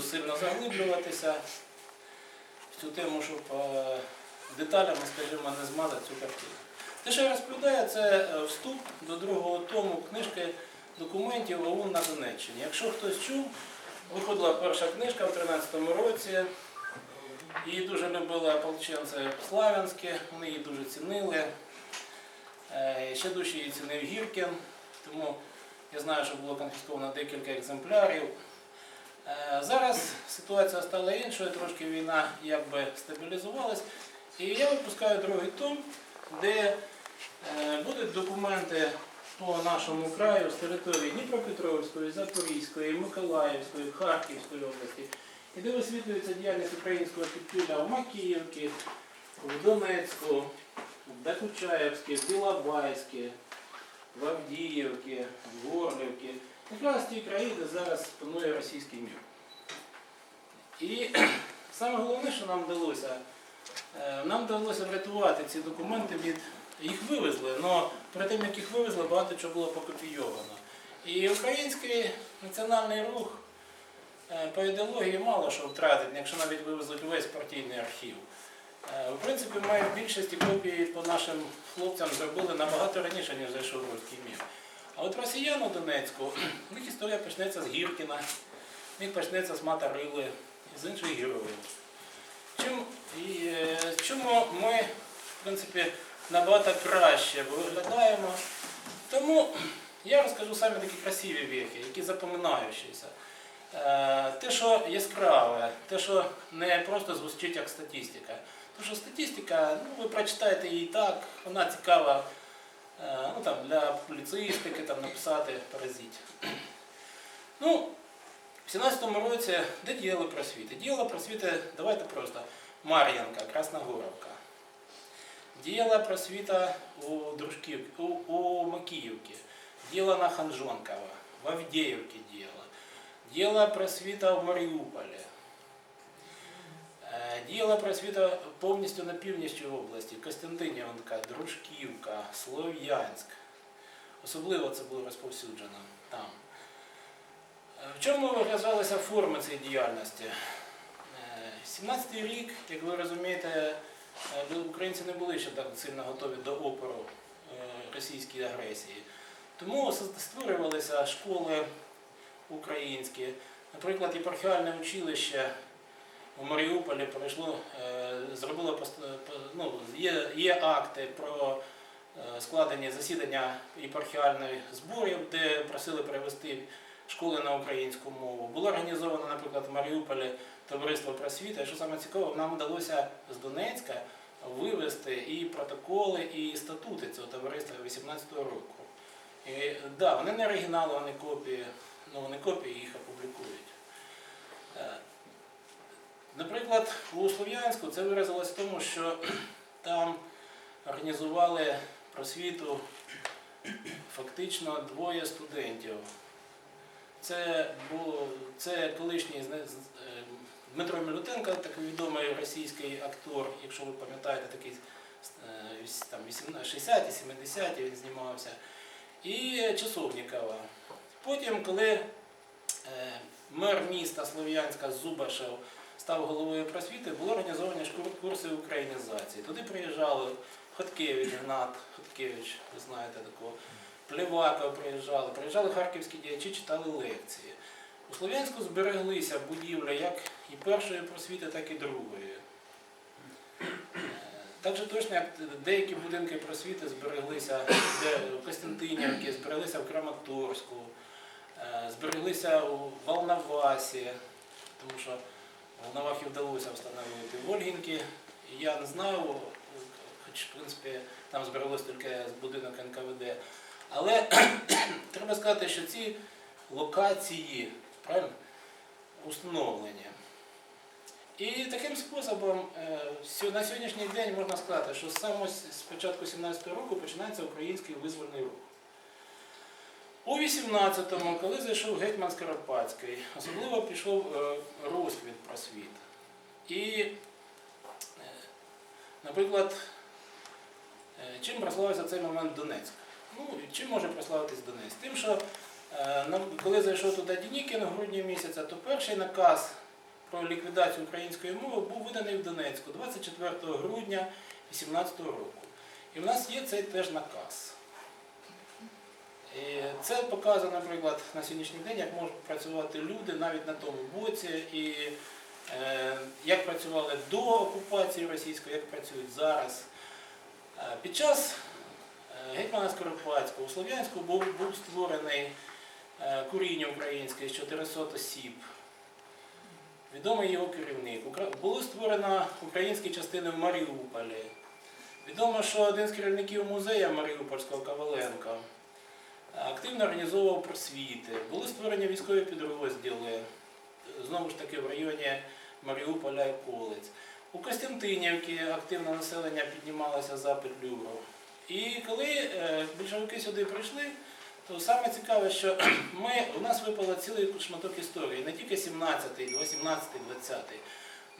буду сильно заглиблюватися в цю тему, щоб е, деталями, скажімо, не змазати цю картину. Те, що я розповідаю, це е, вступ до другого тому книжки документів ОУН на Донеччині. Якщо хтось чув, виходила перша книжка в 13-му році. Її дуже любили ополченці Славянські, вони її дуже цінили. Е, Ще дужче її цінив Гіркін, тому я знаю, що було конфісковано декілька екземплярів. Е, Зараз ситуація стала іншою, трошки війна якби стабілізувалась. І я випускаю другий том, де е, будуть документи по нашому краю з території Дніпропетровської, Запорізької, Миколаївської, Харківської області, і де висвітлюється діяльність українського підпілля в Макіївці, в Донецьку, в Докучаєвській, в Білобайській, в Авдіївці, в Горлівці. Ті країни, де зараз панує російський мір. І саме головне, що нам вдалося, е, нам вдалося врятувати ці документи від. Їх вивезли, але перед тим, як їх вивезли, багато чого було покопійовано. І український національний рух е, по ідеології мало що втратить, якщо навіть вивезуть весь партійний архів. Е, В принципі, ми в більшості копії по нашим хлопцям зробили набагато раніше, ніж зайшов руський мір. А от росіян Донецьку, у них історія почнеться з Гіркіна, у них почнеться з Матарили з інших героїв. Чим, і, е, чому ми, в принципі, набагато краще виглядаємо? Тому я розкажу саме такі красиві віхи, які запоминаючіся. Е, Те, що яскраве, те, що не просто звучить як статистика. Тому що статистика, ну, ви прочитаєте її так, вона цікава ну, там, для публіцистики там, написати паразит. Ну, в 17-му році, де діяли просвіти? Діяла просвіти, давайте просто, Мар'янка, Красногоровка. Діяла просвіта у Дружків, у, у Макіївці, діяла на Ханжонкова, в Авдіївці діяла. Діяла просвіта в Маріуполі. Е, Діяла просвіта повністю на північній області. Костянтинівка, Дружківка, Слов'янськ. Особливо це було розповсюджено там. Е, В чому виражалися форми цієї діяльності? Е, 17-й рік, як ви розумієте, е, українці не були ще так сильно готові до опору е, російській агресії. Тому створювалися школи українські. Наприклад, єпархіальне училище у Маріуполі пройшло, е, зробило пост- ну, є, є акти про е, складені засідання єпархіальних зборів, де просили перевести школи на українську мову. Було організовано, наприклад, в Маріуполі товариство просвіти. Що саме цікаво, нам вдалося з Донецька вивести і протоколи, і статути цього товариства 18-го року. І, да, вони не оригінали, вони копії, ну вони копії їх опублікують. Наприклад, у Слов'янську це виразилось в тому, що там організували просвіту фактично двоє студентів. Це був це колишній е, Дмитро Мілютенко, такий відомий російський актор, якщо ви пам'ятаєте, такий е, там 60-ті, 70-ті він знімався, і Часовнікова. Потім, коли е, мер міста Слов'янська Зубашев став головою просвіти, були організовані курси українізації. Туди приїжджали Хоткевич, Гнат Хоткевич, ви знаєте такого. Плеваков приїжджали, приїжджали харківські діячі, читали лекції. У Слов'янську збереглися будівлі як і першої просвіти, так і другої. Так же точно, як деякі будинки просвіти збереглися в Костянтинівці, збереглися в Краматорську, е, збереглися у Волновасі, тому що Волновахі вдалося встановити в Ольгінки. І Я не знаю, хоч в принципі там збереглося тільки будинок НКВД. Але треба сказати, що ці локації правильно, установлені. І таким способом е, на сьогоднішній день можна сказати, що саме з початку 17-го року починається український визвольний рух. У 18-му, коли зайшов гетьман Скоропадський, особливо пішов е, розквіт просвіт. І, е, наприклад, е, чим прославився цей момент Донецьк? Ну, чим може прославитись Донецьк? Тим, що коли зайшов туди Дінікін в грудні місяця, то перший наказ про ліквідацію української мови був виданий в Донецьку 24 грудня 2018 року. І в нас є цей теж наказ. І це показує, наприклад, на сьогоднішній день, як можуть працювати люди навіть на тому боці, і е, як працювали до окупації російської, як працюють зараз. Е, Під час е, гетьмана Скоропадського у Слов'янську був, був створений е, куріння українське з 400 осіб. Відомий його керівник. Було створено українські частини в Маріуполі. Відомо, що один з керівників музею Маріупольського Коваленко активно організовував просвіти. Були створені військові підрозділи, знову ж таки в районі Маріуполя і Колець. У Костянтинівці активне населення піднімалося за Петлюру. І коли е, більшовики сюди прийшли, то саме цікаве, що ми, у нас випало цілий шматок історії, не тільки 17-й, 18-й, 20-й,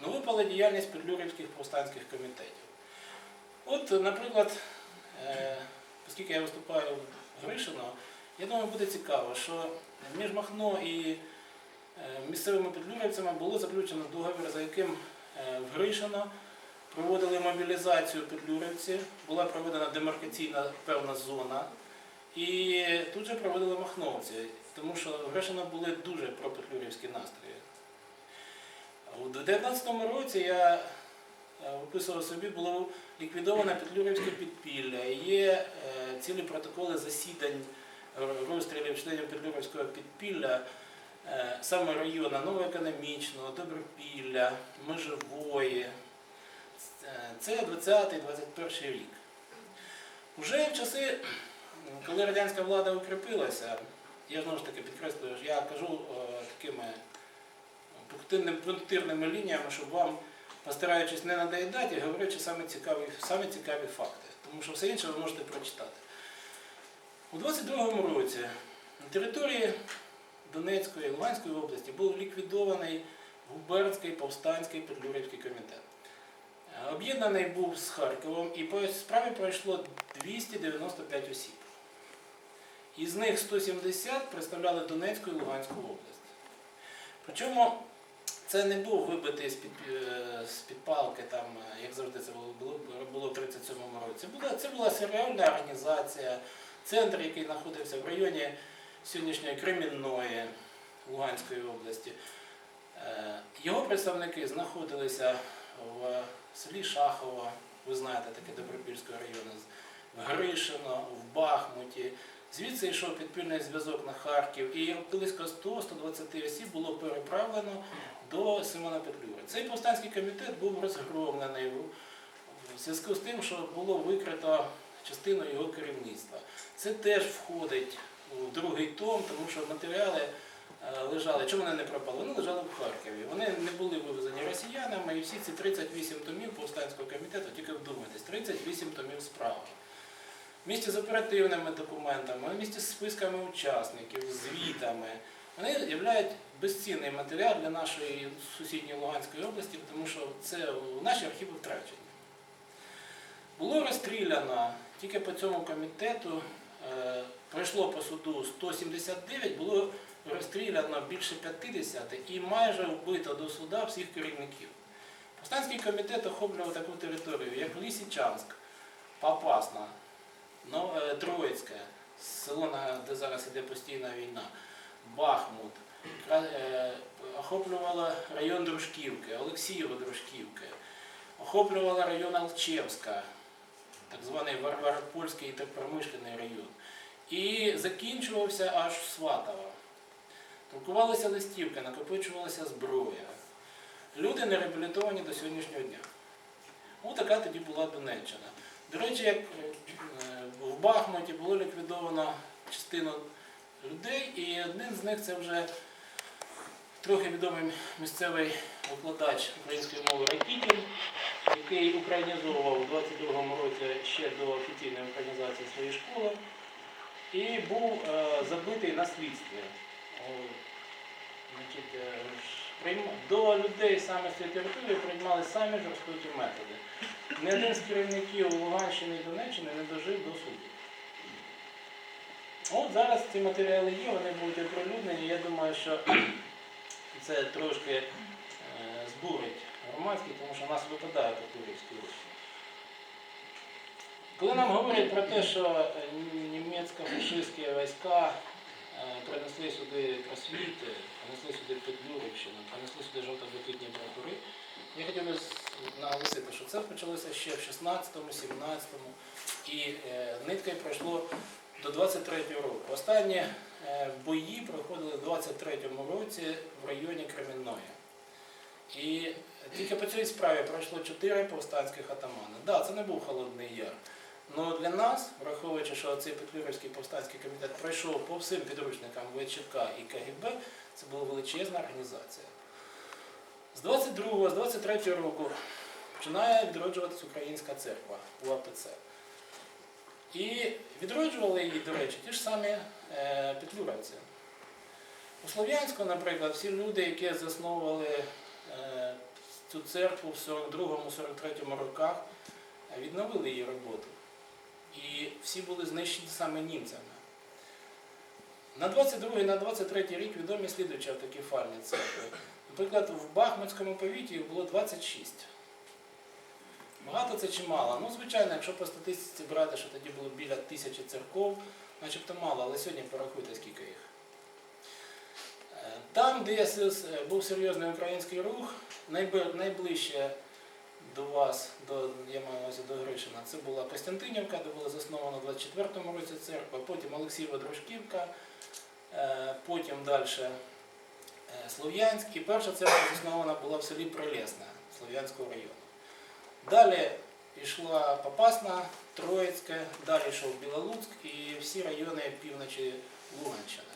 але випала діяльність петлюрівських повстанських комітетів. От, наприклад, е, оскільки я виступаю Гришино, я думаю, буде цікаво, що між Махно і е, місцевими петлюрівцями було заключено договір, за яким е, в Гришино проводили мобілізацію петлюрівців, була проведена демаркаційна певна зона. І тут же проводили махновці, тому що в Гришино були дуже пропетлюрівські настрої. У 2019 році я е, виписував собі, було ліквідоване Петлюрівське підпілля. Є е, цілі протоколи засідань е, розстрілів членів Петлюрівського підпілля, е, саме району Новоекономічного, Добропілля, Межової. Е, Це 20-21 рік. Уже в часи, коли радянська влада укріпилася, я знову ж таки підкреслюю, я кажу е, такими пунктирними лініями, щоб вам, постараючись не надоїдати, говорячи саме цікаві, саме цікаві факти. Тому що все інше ви можете прочитати. У 22-му році на території Донецької і Луганської області був ліквідований губернський повстанський Петлюрівський комітет. Об'єднаний був з Харковом і по справі пройшло 295 осіб. Із них 170 представляли Донецьку і Луганську область. Причому це не був вибитий з-під, е, з-під палки, там, е, як завжди це було, було, в 37-му році. Це була серіальна організація, центр, який знаходився в районі сьогоднішньої Кремінної Луганської області. Е, Його представники знаходилися в селі Шахово, ви знаєте, таке Добропільського району, в Гришино, в Бахмуті. Звідси йшов підпільний зв'язок на Харків, і близько 100-120 осіб було переправлено до Симона Петлюри. Цей повстанський комітет був розгромлений в зв'язку з тим, що було викрито частину його керівництва. Це теж входить у другий том, тому що матеріали е, лежали. Чому вони не пропали? Вони лежали в Харкові. Вони не були вивезені росіянами, і всі ці 38 томів повстанського комітету, тільки вдумайтесь, 38 томів справи. В місті з оперативними документами, в місті з списками учасників, звітами. Вони являють безцінний матеріал для нашої сусідньої Луганської області, тому що це наші архіви втрачені. Було розстріляно тільки по цьому комітету, е, пройшло по суду 179, було розстріляно більше 50 і майже вбито до суда всіх керівників. Повстанський комітет охоплював таку територію, як Лісічанськ, Попасна, Ну, е, Троїцьке, село, де зараз іде постійна війна, Бахмут, е, охоплювала район Дружківки, Олексієво Дружківки, охоплювала район Алчевська, так званий Варваропольський та промишлений район. І закінчувався аж в Сватово. Друкувалися листівки, накопичувалася зброя. Люди не реабілітовані до сьогоднішнього дня. Ось така тоді була Донеччина. До речі, як е, Бахмуті було ліквідовано частину людей, і один з них це вже трохи відомий місцевий викладач української мови Ракітін, який українізовував у 22-му році ще до офіційної українізації своєї школи, і був е, забитий на слідстві. До людей саме з цієї території приймали самі жорстокі методи. Ні один з керівників Луганщини і Донеччини не дожив до суду. От зараз ці матеріали є, вони будуть оприлюднені. Я думаю, що це трошки е, Слов'янський, тому що у нас випадає Петлюрівський рух. Коли нам говорять про те, що е, німецько-фашистські війська принесли сюди просвіти, принесли сюди Петлюрівщину, принесли сюди жовто-блакитні прапори, я хотів би наголосити, що це почалося ще в 16-му, 17-му, і е, ниткою пройшло до 23-го року. Останні е, бої проходили в 23-му році в районі Кремінної. І тільки по цій справі пройшло чотири повстанських атамани. Так, да, це не був Холодний Яр. Але для нас, враховуючи, що цей Петлюрівський повстанський комітет пройшов по всім підручникам ВЧК і КГБ, це була величезна організація. З 22-го, з 23-го року починає відроджуватися Українська церква УАПЦ. І відроджували її, до речі, ті ж самі е, петлюровці. У Слов'янську, наприклад, всі люди, які засновували е, цю церкву в 42-43 роках, відновили її роботу. І всі були знищені саме німцями. На 22 і на 23 рік відомі слідуючі автокефальні церкви. Наприклад, в Бахмутському повіті їх було 26. Багато це чи мало? Ну, звичайно, якщо по статистиці брати, що тоді було біля тисячі церков, начебто мало, але сьогодні порахуйте, скільки їх. Е, Там, де був серйозний український рух, найближче до вас, до, я маю увазі до Гришина, це була Костянтинівка, де була заснована в 24-му році церква, потім Олексієва Дружківка, е, потім далі Слов'янськ. І перша церква заснована була в селі Прилесне Слов'янського району. Далі йшла Попасна, Троїцьке, далі йшов Білолуцьк і всі райони півночі Луганщини.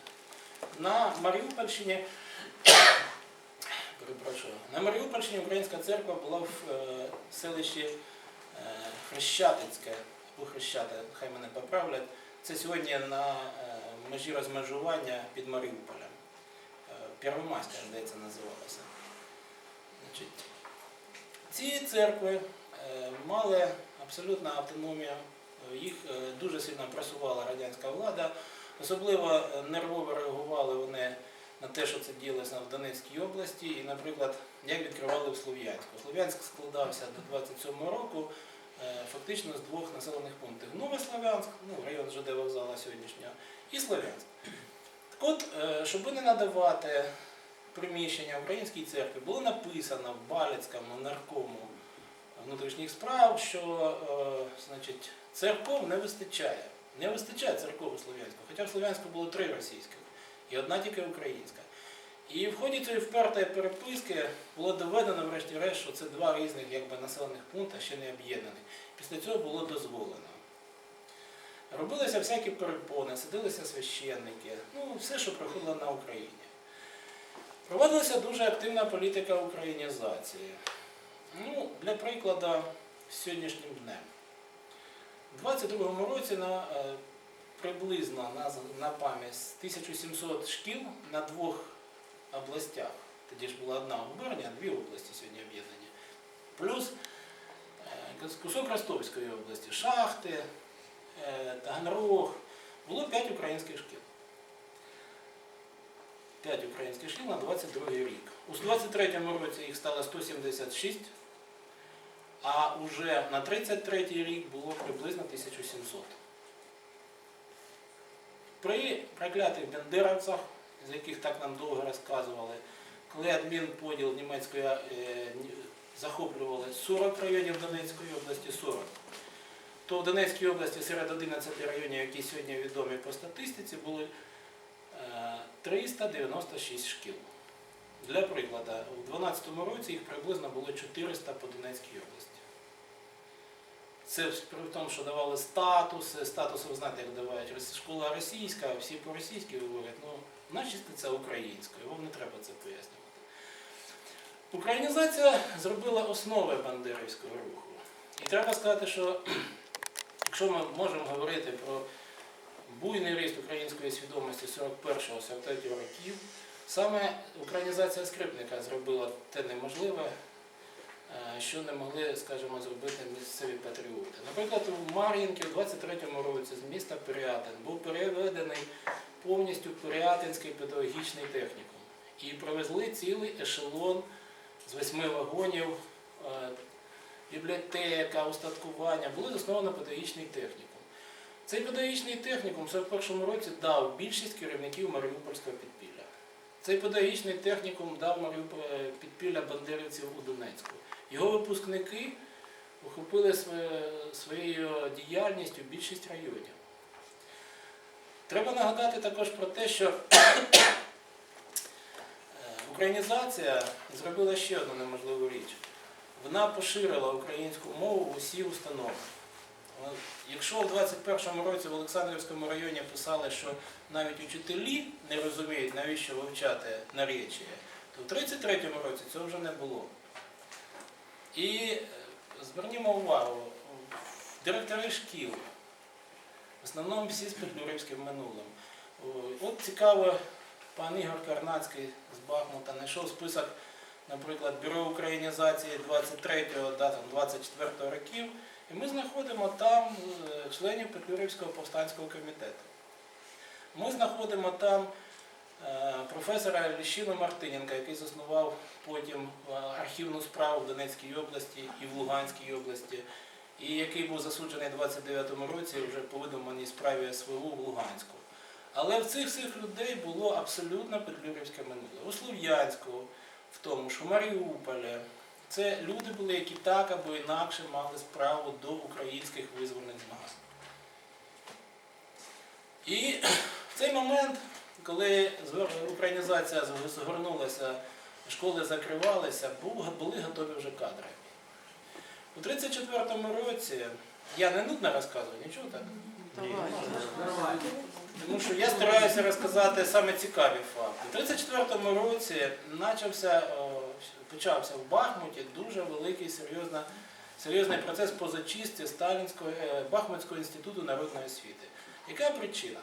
На Маріупольщині, перепрошую, на Маріупольщині Українська церква була в е, селищі е, Хрещатицьке, або Хрещати, хай мене поправлять. Це сьогодні на е, межі розмежування під Маріуполем. Е, Первомайська, здається, називалася. Ці церкви мали абсолютну автономію, їх дуже сильно просувала радянська влада. Особливо нервово реагували те, що це діялося в Донецькій області, і, наприклад, як відкривали в Слов'янську. Слов'янськ складався до 27-го року е, фактично з двох населених пунктів. Новослов'янськ, ну, район ЖД вокзала сьогоднішнього, і Слов'янськ. Так от, е, щоб не надавати приміщення Українській церкві, було написано в Балицькому наркому внутрішніх справ, що е, значить, церков не вистачає. Не вистачає церков у Слов'янську. Хоча в Слов'янську було три російських і одна тільки українська. І в ході цієї впертої переписки було доведено, врешті-решт, що це два різних якби, населених пункти, ще не об'єднані. Після цього було дозволено. Робилися всякі перепони, садилися священники, ну, все, що проходило на Україні. Проводилася дуже активна політика українізації. Ну, для прикладу, сьогоднішнім днем. У 22-му році на, е, приблизно на, на пам'ять 1700 шкіл на двох областях. Тоді ж була одна губернія, дві області сьогодні об'єднані. Плюс е, кусок Ростовської області, шахти, е, Таганрог. Було 5 українських шкіл. 5 українських шкіл на 22 рік. У 23-му році їх стало 176, а вже на 33-й рік було приблизно 1700. При проклятих бендеровцях, з яких так нам довго розказували, коли адмінподіл німецької е, захоплювали 40 районів Донецької області, 40, то в Донецькій області серед 11 районів, які сьогодні відомі по статистиці, були е, 396 шкіл. Для прикладу, у 2012 році їх приблизно було 400 по Донецькій області. Це при тому, що давали статуси, статуси, ви знаєте, як давають школа російська, всі по-російськи говорять, ну, наче це українською, вам не треба це пояснювати. Українізація зробила основи бандерівського руху. І треба сказати, що якщо ми можемо говорити про буйний ріст української свідомості 41-43 років, саме українізація скрипника зробила те неможливе, е, що не могли, скажімо, зробити місцеві патріоти. Наприклад, у Мар'їнки в 23-му році з міста Пирятин був переведений повністю Пирятинський педагогічний технікум. І привезли цілий ешелон з восьми вагонів е, бібліотека, устаткування, було засновано педагогічний технікум. Цей педагогічний технікум в 41-му році дав більшість керівників Маріупольського підпілля. Цей педагогічний технікум дав е, підпілля бандерівців у Донецьку. Його випускники охопили своєю діяльністю більшість районів. Треба нагадати також про те, що е, українізація зробила ще одну неможливу річ. Вона поширила українську мову в усі установи. Якщо в 21-му році в Олександрівському районі писали, що навіть учителі не розуміють, навіщо вивчати наречія, то в 33-му році цього вже не було. І е, звернімо увагу, директори шкіл, в основному всі з петлюрівським минулим. От цікаво, пан Ігор Карнацький з Бахмута знайшов список, наприклад, Бюро українізації 23-го, 24-го років, і ми знаходимо там е, членів Петлюрівського повстанського комітету. Ми знаходимо там е, професора Ліщину Мартиненка, який заснував потім е, архівну справу в Донецькій області і в Луганській області, і який був засуджений у 29-му році вже по видуманій справі СВУ в Луганську. Але в цих всіх людей було абсолютно петлюрівське минуле. У Слов'янську, в тому ж у Маріуполі. Це люди були, які так або інакше мали справу до українських визвольних змагань. І в цей момент, коли українізація згорнулася, школи закривалися, були готові вже кадри. У 34-му році, я не нудно розказую, нічого так? Тому що я стараюся розказати саме цікаві факти. У 34-му році почався, почався в Бахмуті дуже великий серйозна, серйозний процес по зачистці Сталінського е, Бахмутського інституту народної освіти. Яка причина?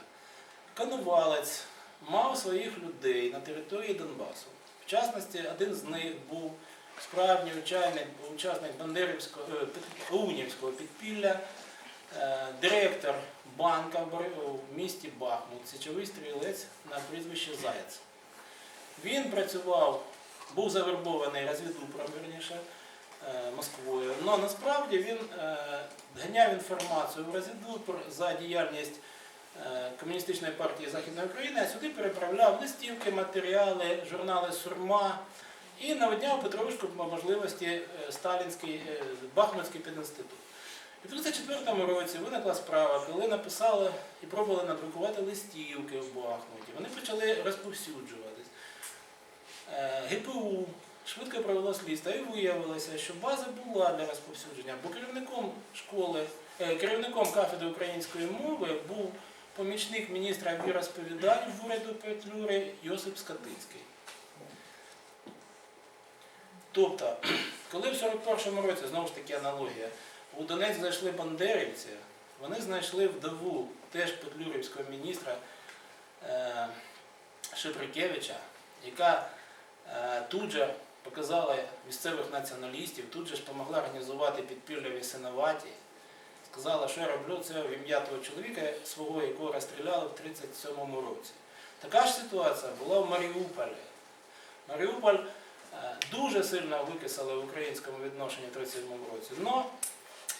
Коновалець мав своїх людей на території Донбасу. В частності, один з них був справжній учасник, учасник Бандерівського е, Унівського підпілля, е, директор банка в місті Бахмут, січовий стрілець на прізвище Заєць. Він працював, був завербований розвідупром, верніше, е, Москвою. але насправді він ганяв інформацію в розвідупр за діяльність Комуністичної партії Західної України, а сюди переправляв листівки, матеріали, журнали Сурма і наводняв Петровишку по можливості е, Сталінський, е, Бахмутський пединститут. І в 1934 році виникла справа, коли написали і пробували надрукувати листівки в Бахмуті. Вони почали розповсюджуватись. Е, ГПУ швидко провело слідство і виявилося, що база була для розповсюдження, бо керівником школи, керівником кафедри української мови був помічник міністра віросповідань в уряду Петлюри Йосип Скатинський. Тобто, коли в 41-му році, знову ж таки аналогія, у Донець знайшли бандерівці, вони знайшли вдову теж петлюрівського міністра е, Шеприкевича, яка е, тут же показала місцевих націоналістів, тут же ж допомогла організувати підпілля в Ясиноваті. Сказала, що я роблю це в ім'я того чоловіка, свого, якого розстріляли в 37-му році. Така ж ситуація була в Маріуполі. Маріуполь дуже сильно викисали в українському відношенні в 37-му році. Но,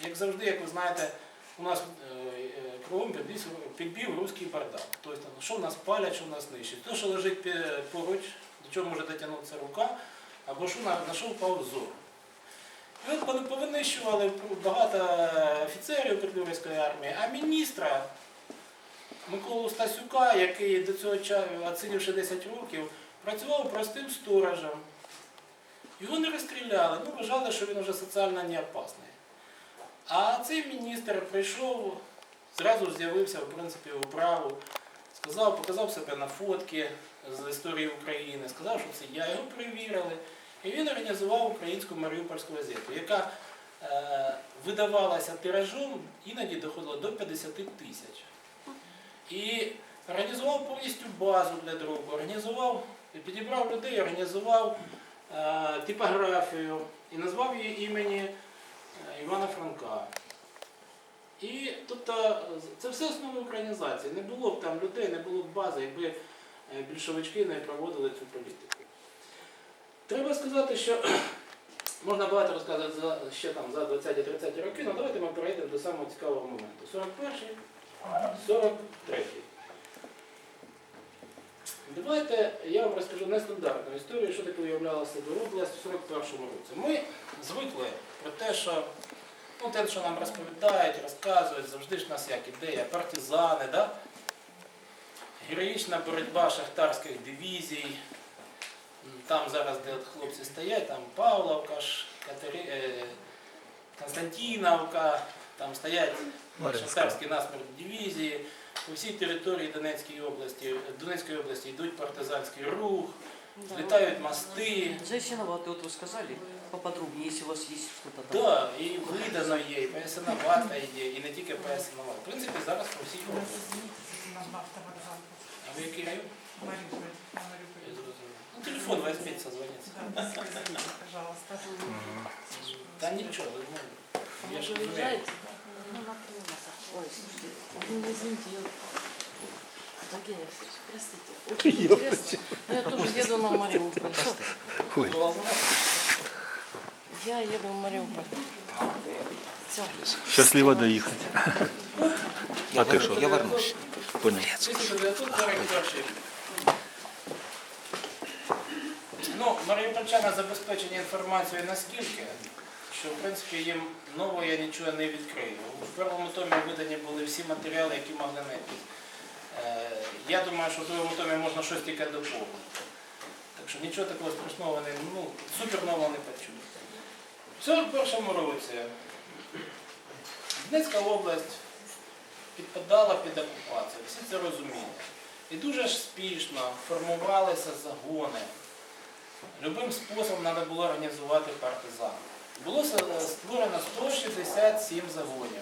як завжди, як ви знаєте, у нас е, е, кругом підбіг- підбіг руський бардак. Тобто, що в нас палять, що в нас нищать. То, що лежить поруч, до чого може дотягнутися рука, або що на що впав зор. І от вони повинищували багато офіцерів Петлюрівської армії, а міністра Миколу Стасюка, який до цього часу, оцінивши 10 років, працював простим сторожем. Його не розстріляли, ну вважали, що він вже соціально не опасний. А цей міністр прийшов, зразу з'явився в принципі в управу, сказав, показав себе на фотки з історії України, сказав, що це я, його перевірили. І він організував українську Маріупольську газету, яка е, видавалася тиражом, іноді доходила до 50 тисяч. І організував повністю базу для друку, організував, підібрав людей, організував типографію і назвав її імені е, Івана Франка. І тобто це все основи українізації. Не було б там людей, не було б бази, якби е, більшовички не проводили цю політику. Треба сказати, що Можна багато розказати за, ще там за 20-30 роки, але давайте ми перейдемо до самого цікавого моменту. 41-й, 43-й. Давайте я вам розкажу нестандартну історію, що таке уявляла себе область в 41-му році. Ми звикли про те, що ну, те, що нам розповідають, розказують, завжди ж нас як ідея, партизани, да? героїчна боротьба шахтарських дивізій. Там зараз, де от хлопці стоять, там Павловка, Катері... е, там стоять шахтарські насмерть дивізії. По всій території Донецької області, Донецької області йдуть партизанський рух, літають мости. Вот, вот вы сказали поподробнее, если у вас есть что-то там. Да, і видано є, і вата є, і не тільки вата. В принципі, зараз по всій області. А ви який район? Ну, телефон візьміть, созвоніться. пожалуйста. Та нічого, ви ну, я ж розумію. Ой, слушайте, ну, извините, я... Евгений Алексеевич, простите. Очень интересно. Но я тоже еду на Мариуполь. Ой. Я еду в Мариуполь. Все. Щасливо доїхати. А ти що? Я вернусь. Понял. Ну, маріупольчани забезпечені інформацією наскільки, що в принципі їм нового я нічого не відкрию. У першому томі видані були всі матеріали, які могли знайти. Е, Я думаю, що в другому томі можна щось тільки доповнити. Так що нічого такого страшного не ну, супер нового не почули. В 41 році Донецька область підпадала під окупацію, всі це розуміли. І дуже ж спішно формувалися загони. Любим способом треба було організувати партизан. Було створено 167 загонів.